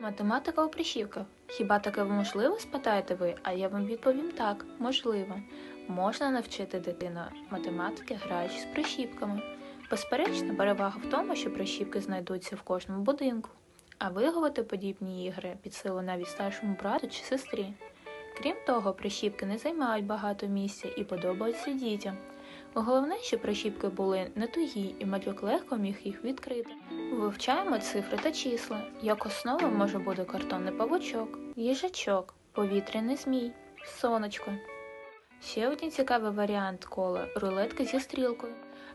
Математика у прищівках. Хіба таке можливо, спитаєте ви? А я вам відповім так, можливо. Можна навчити дитину математики, граючи з прищіпками. Безперечно, перевага в тому, що прищіпки знайдуться в кожному будинку, а виговати подібні ігри під силу навіть старшому брату чи сестрі. Крім того, прищіпки не займають багато місця і подобаються дітям. Головне, щоб прищіпки були не тугі, і малюк легко міг їх відкрити. Вивчаємо цифри та числа. Як основа може бути картонний павучок, їжачок, повітряний змій, сонечко. Ще один цікавий варіант кола рулетка зі стрілкою.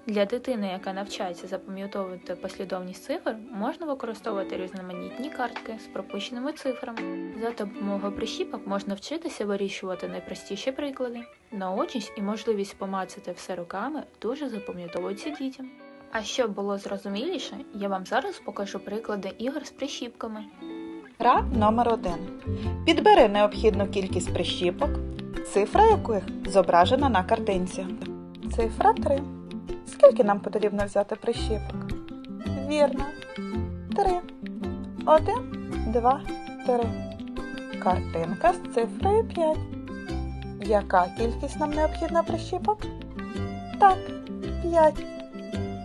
Для дитини, яка навчається запам'ятовувати послідовність цифр, можна використовувати різноманітні картки з пропущеними цифрами. За допомогою прищіпок можна вчитися вирішувати найпростіші приклади. Наочність і можливість помацати все руками дуже запам'ятовуються дітям. А щоб було зрозуміліше, я вам зараз покажу приклади ігор з прищіпками. Гра номер 1 Підбери необхідну кількість прищіпок, цифра яких зображена на картинці. Цифра 3. Скільки нам потрібно взяти прищіпок? Вірно. 3. 1, 2, 3. Картинка з цифрою 5. Яка кількість нам необхідна прищіпок? Так, 5.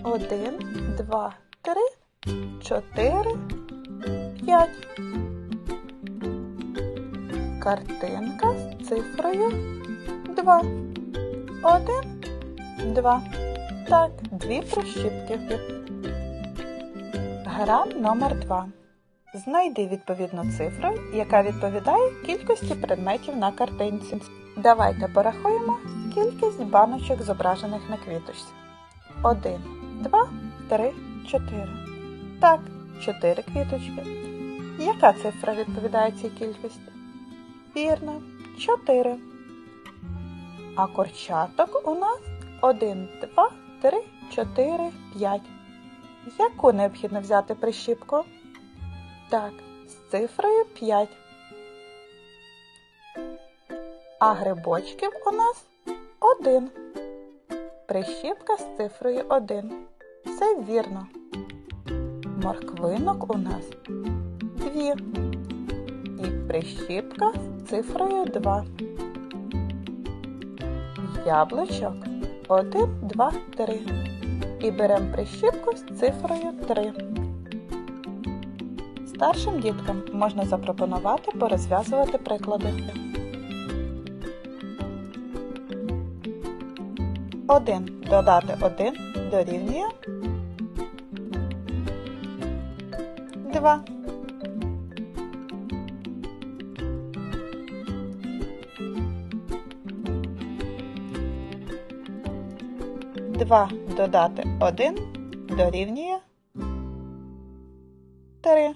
1, 2, 3, 4, 5. Картинка з цифрою 2. 1, 2. Так, дві прищіпки. Гра номер 2. Знайди відповідну цифру, яка відповідає кількості предметів на картинці. Давайте порахуємо кількість баночок, зображених на квіточці. 1, 2, 3, 4. Так, 4 квіточки. Яка цифра відповідає цій кількості? Вірно, 4. А курчаток у нас 1, 2, 3, 4, 5. Яку необхідно взяти прищіпку? Так, з цифрою 5. А грибочків у нас 1. Прищіпка з цифрою 1. Все вірно. Морквинок у нас 2. І прищіпка з цифрою 2. Яблучок 1, 2, 3. І беремо прищіпку з цифрою 3. Старшим діткам можна запропонувати порозв'язувати приклади. 1 додати 1 дорівнює 2. Два додати один дорівнює три.